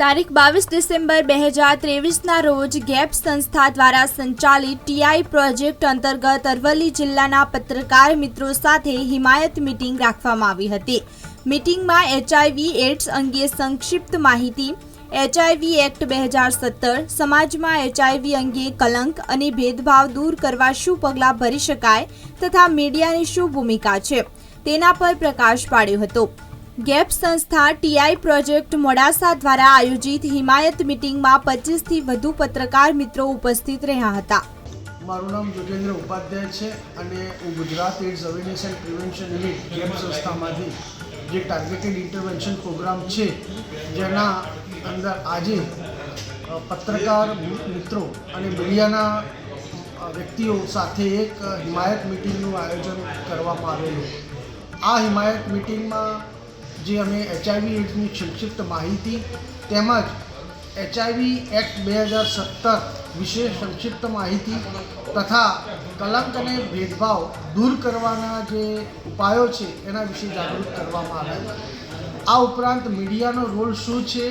તારીખ બાવીસ ડિસેમ્બર બે હજાર ત્રેવીસના રોજ ગેપ સંસ્થા દ્વારા સંચાલિત ટીઆઈ પ્રોજેક્ટ અંતર્ગત અરવલ્લી જિલ્લાના પત્રકાર મિત્રો સાથે હિમાયત મિટિંગ રાખવામાં આવી હતી. મિટિંગમાં એચઆઈવી એડ્સ અંગે સંક્ષિપ્ત માહિતી, એચઆઈવી એક્ટ બે હજાર સત્તર, સમાજમાં એચઆઈવી અંગે કલંક અને ભેદભાવ દૂર કરવા શું પગલાં ભરી શકાય તથા મીડિયાની શું ભૂમિકા છે તેના પર પ્રકાશ પાડ્યો હતો. ગેપ સંસ્થા ટીઆઈ પ્રોજેક્ટ મોડાસા દ્વારા આયોજિત હિમાયત મિટિંગમાં પચીસથી વધુ પત્રકાર મિત્રો ઉપસ્થિત રહ્યા હતા. મારું નામ જોગેન્દ્ર ઉપાધ્યાય છે અને હું Gujarat AIDS awareness and prevention unit GAP સંસ્થામાંથી જે ટાર્ગેટેડ ઇન્ટરવેન્શન પ્રોગ્રામ છે, જેના અંદર આજે પત્રકાર મિત્રો અને મીડિયાના વ્યક્તિઓ સાથે એક હિમાયત મિટિંગનું આયોજન કરવામાં આવેલું. આ હિમાયત મિટિંગમાં જે અમે એચઆઈવી એડ્સની સંક્ષિપ્ત માહિતી તેમજ એચઆઈવી એક્ટ બે હજાર સત્તર વિશે સંક્ષિપ્ત માહિતી તથા કલંક અને ભેદભાવ દૂર કરવાના જે ઉપાયો છે એના વિશે જાગૃત કરવામાં આવ્યા આ ઉપરાંત મીડિયાનો રોલ શું છે?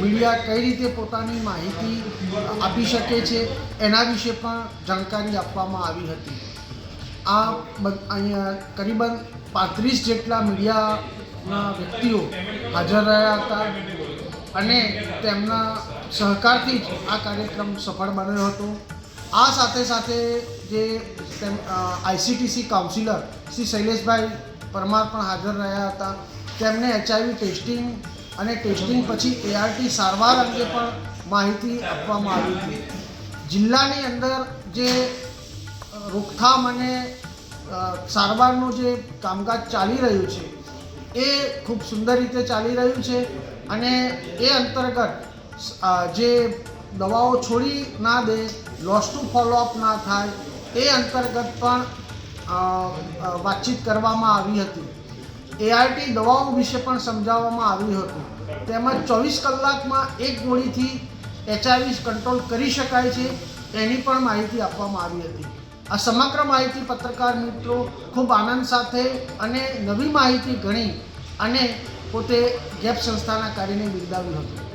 મીડિયા કઈ રીતે પોતાની માહિતી આપી શકે છે? એના વિશે પણ જાણકારી આપવામાં આવી હતી. આ અહીંયા કરીબન પાંત્રીસ જેટલા મીડિયાના વ્યક્તિઓ હાજર રહ્યા હતા અને તેમના સહકારથી જ આ કાર્યક્રમ સફળ બન્યો હતો. આ સાથે સાથે જે આઈસીટીસી કાઉન્સિલર શ્રી શૈલેષભાઈ પરમાર પણ હાજર રહ્યા હતા. તેમને એચઆઈવી ટેસ્ટિંગ અને ટેસ્ટિંગ પછી એઆરટી સારવાર અંગે પણ માહિતી આપવામાં આવી હતી. જિલ્લાની અંદર જે રોકથામ અને સારવારનું જે કામકાજ ચાલી રહ્યું છે એ ખૂબ સુંદર રીતે ચાલી રહ્યું છે અને એ અંતર્ગત જે દવાઓ છોડી ના દે લોસ ટુ ફોલોઅપ ના થાય, એ અંતર્ગત પણ વાતચીત કરવામાં આવી હતી. એઆરટી દવાઓ વિશે પણ સમજાવવામાં આવ્યું હતું. તેમજ ચોવીસ કલાકમાં એક ગોળીથી એચઆઈવી કંટ્રોલ કરી શકાય છે, એની પણ માહિતી આપવામાં આવી હતી. આ સમગ્ર માહિતી પત્રકાર મિત્રો ખૂબ આનંદ સાથે અને નવી માહિતી ગણી અને પોતે ગેપ સંસ્થાના કાર્યને બિરદાવ્યું હતું.